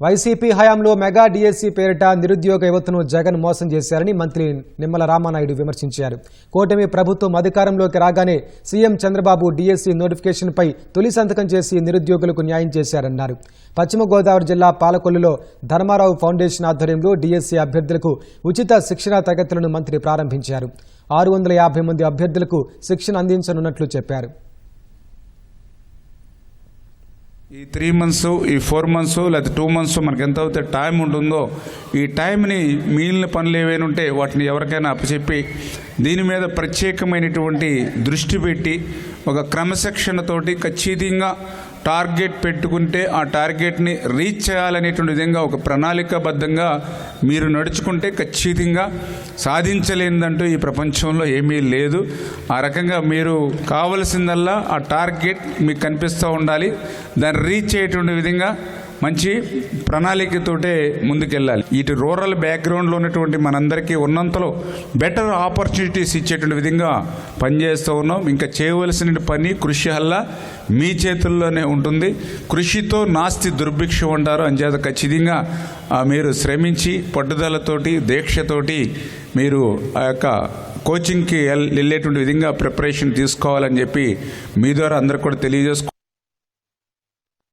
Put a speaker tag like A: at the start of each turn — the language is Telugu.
A: వైసీపీ హయాంలో మెగా డిఎస్సీ పేరిట నిరుద్యోగ యువతను జగన్ మోసం చేశారని మంత్రి నిమ్మల రామానాయుడు విమర్శించారు. కూటమి ప్రభుత్వం అధికారంలోకి రాగానే సీఎం చంద్రబాబు డిఎస్సీ నోటిఫికేషన్పై తొలి సంతకం చేసి నిరుద్యోగులకు న్యాయం చేశారన్నారు. పశ్చిమ గోదావరి జిల్లా పాలకొల్లులో ధర్మారావు ఫౌండేషన్ ఆధ్వర్యంలో డిఎస్సీ అభ్యర్థులకు ఉచిత శిక్షణా తరగతులను మంత్రి ప్రారంభించారు. ఆరు వందల యాభై మంది అభ్యర్థులకు శిక్షణ అందించనున్నట్లు చెప్పారు.
B: ఈ త్రీ మంత్స్ ఈ ఫోర్ మంత్స్ లేదా టూ మంత్స్ మనకి ఎంత అయితే టైం ఉంటుందో ఈ టైంని మిగిలిన పనులు ఏవైనా ఉంటే వాటిని ఎవరికైనా అప్పచెప్పి దీని మీద ప్రత్యేకమైనటువంటి దృష్టి పెట్టి ఒక క్రమశిక్షణతోటి ఖచ్చితంగా టార్గెట్ పెట్టుకుంటే ఆ టార్గెట్ని రీచ్ చేయాలనేటువంటి విధంగా ఒక ప్రణాళికాబద్ధంగా మీరు నడుచుకుంటే ఖచ్చితంగా సాధించలేనిదంటూ ఈ ప్రపంచంలో ఏమీ లేదు. ఆ రకంగా మీరు కావలసిందల్లా ఆ టార్గెట్ మీకు కనిపిస్తూ ఉండాలి. దాన్ని రీచ్ అయ్యేటువంటి విధంగా మంచి ప్రణాళికతోటే ముందుకెళ్ళాలి. ఇటు రూరల్ బ్యాక్గ్రౌండ్లో ఉన్నటువంటి మనందరికీ ఉన్నంతలో బెటర్ ఆపర్చునిటీస్ ఇచ్చేటువంటి విధంగా పనిచేస్తూ ఉన్నాం. ఇంకా చేయవలసిన పని కృషి హల్లా మీ చేతుల్లోనే ఉంటుంది. కృషితో నాస్తి దుర్భిక్షం అంటారు. అంచేత ఖచ్చితంగా మీరు శ్రమించి పట్టుదలతోటి దీక్షతోటి మీరు ఆ యొక్క కోచింగ్కి వెళ్ళేటువంటి విధంగా ప్రిపరేషన్ తీసుకోవాలని చెప్పి మీ ద్వారా అందరు కూడా తెలియజేసుకో